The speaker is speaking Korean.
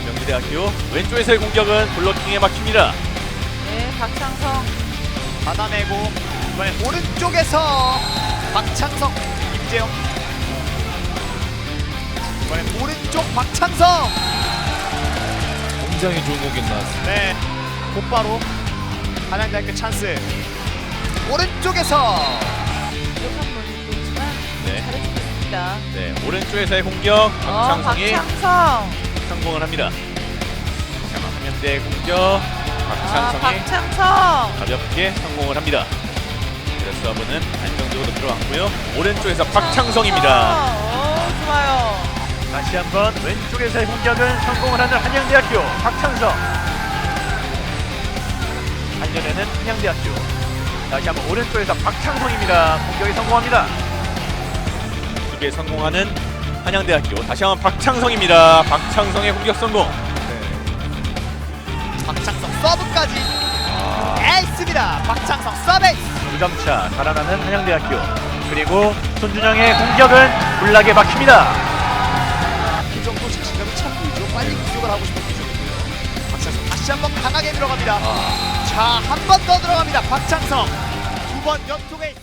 명지대학교 왼쪽에서의 공격은 블로킹에 막힙니다. 네, 박창성. 받아내고 이번엔 오른쪽에서 박창성 김재영 이번엔 오른쪽 박창성 굉장히 좋은 공격 나왔습니다. 네 곧바로 한양대학교 찬스 오른쪽에서 부족한 부분도 있지만 네. 잘해주고 있습니다. 네, 오른쪽에서의 공격 어, 박창성이 박창성. 성공을 합니다. 자, 한명대 공격 아, 박창성이 박창성. 가볍게 성공을 합니다. 그래서 서브는 안정적으로 들어왔고요. 오른쪽에서 박창성입니다. 오, 좋아요. 다시 한번 왼쪽에서의 공격은 성공을 하는 한양대학교 박창성. 한년에는 한양대학교. 다시 한번 오른쪽에서 박창성입니다. 공격에 성공합니다. 수비에 성공하는 한양대학교. 다시 한번 박창성입니다. 박창성의 공격 성공. 박창성 서브까지 에이스입니다 박창성 서베이스 2점차 달아나는 한양대학교. 그리고 손준영의 공격은 블락에 막힙니다. 그 정도 자신감이 참 보이죠 빨리 공격을 하고 싶은 기준이고요 박창성 다시 한 번 강하게 들어갑니다 자 한 번 더 들어갑니다 박창성 두 번 연속 에이스